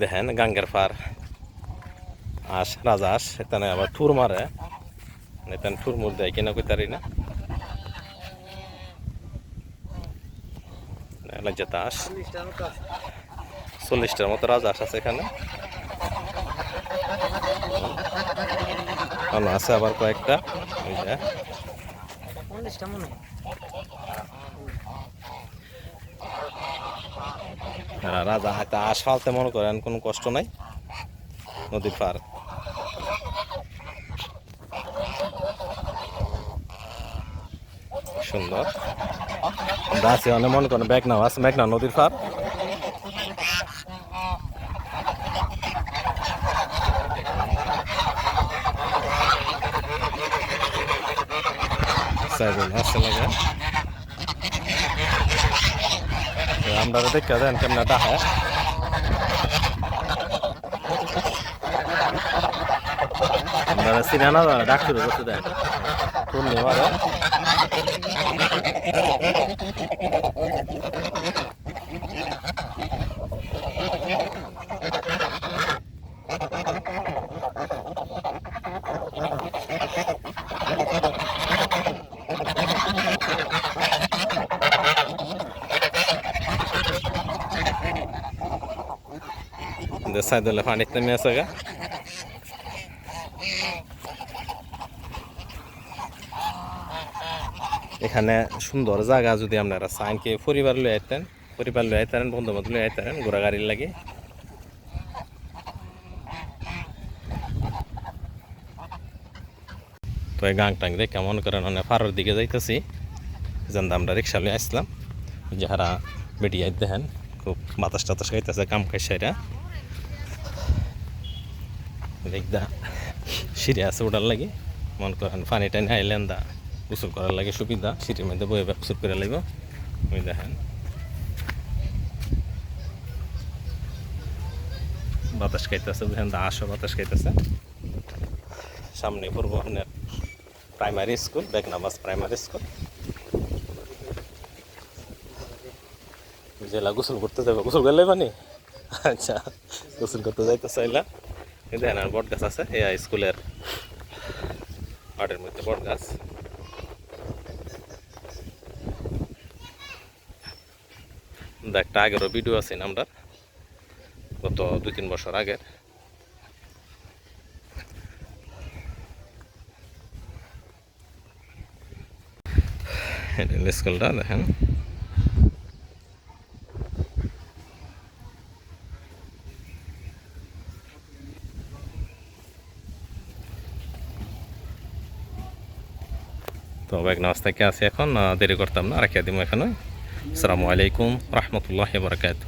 দেখেন, গাঙ্গের পার আস রাজা আস এখানে আবার ঠুর মারে। এখানে ঠুর মুর দেয়, কিনা কইতারি না। লজ্জা তাস চল্লিশটার মতো রাজহাঁস আছে এখানে। আছে আবার কয়েকটা। ওই যে। হয়, রাজা হাতে আশ ফালতে মনে করেন কোনো কষ্ট নাই। নদীর পার। সুন্দর। আছি অনেক মনে করেন মেঘনা আছে মেঘনা নদীর পার। সাইডুল আসছে লাগে আমরা দেখে দেন কেমন ডাহে আমরা সিনা না ডাক শুরু করতে দেন পূর্ণিমার সাইদুল্লাহ পানিতে নেমে আছে গা এখানে সুন্দর জায়গা যদি আপনারা চান, কি পরিবার লই আইতেন, পরিবার লই আইতারেন বন্ধু বান্ধব লই আইতারেন ঘোরা গাড়ির লাগে। তো এই গাং টাং দেখে মনে করেন অনেক পাড়ার দিকে যাইতেছি। যেন আমরা রিক্সা লই আসলাম। যাহারা বেটি দেখেন, খুব বাতাস টাতাস খাইতেছে, কাম খাই দেখদা সিঁড়ি আছে ওটার লাগে। মন করেন পানি টানি আইলেন দা গোসল করার লাগে সুবিধা। সিঁড়ির মধ্যে বয়ে গোসল করে লাগবে ওই দেখেন। বাতাস খাইতেছে দেখেন দা? আসো বাতাস খাইতেছে। সামনে পূর্ব primary school Begnabas primary school জেলা গোসল করতে যাবে গোসল করলে মানে আচ্ছা গোসল করতে যাইতে চাইলা দেখেন আর বট গাছ আছে, এই স্কুলের মাঠের মধ্যে বট গাছ একটা আগেরও ভিডিও আছে আমরা গত দুই তিন বছর আগের। স্কুলটা দেখেন। তো এক নামাজ থেকে আসি এখন দেরি করতাম না, রাখিয়া দিব এখানে। আসসালামু আলাইকুম রহমতুল্লাহ বরকাত